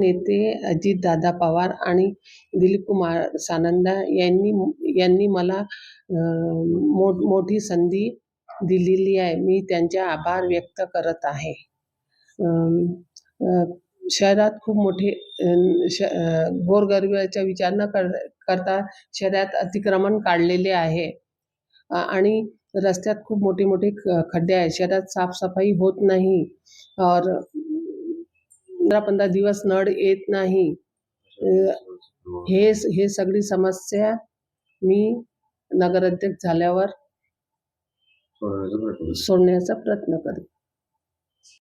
नेते अजितदादा पवार आणि दिलीपकुमार सानंदा यांनी यांनी मला मो मोठी संधी दिलेली आहे. मी त्यांचे आभार व्यक्त करत आहे. शहरात खूप मोठे श गोरगरिबाचा विचार न कर करता शहरात अतिक्रमण काढलेले आहे. आणि रस्त्यात खूप मोठे मोठे ख खड्डे आहे शहरात साफसफाई होत नाही. और पंधरा पंधरा दिवस नळ येत नाही हे हे सगळी समस्या मी नगराध्यक्ष झाल्यावर. सोडण्याचा प्रयत्न करेन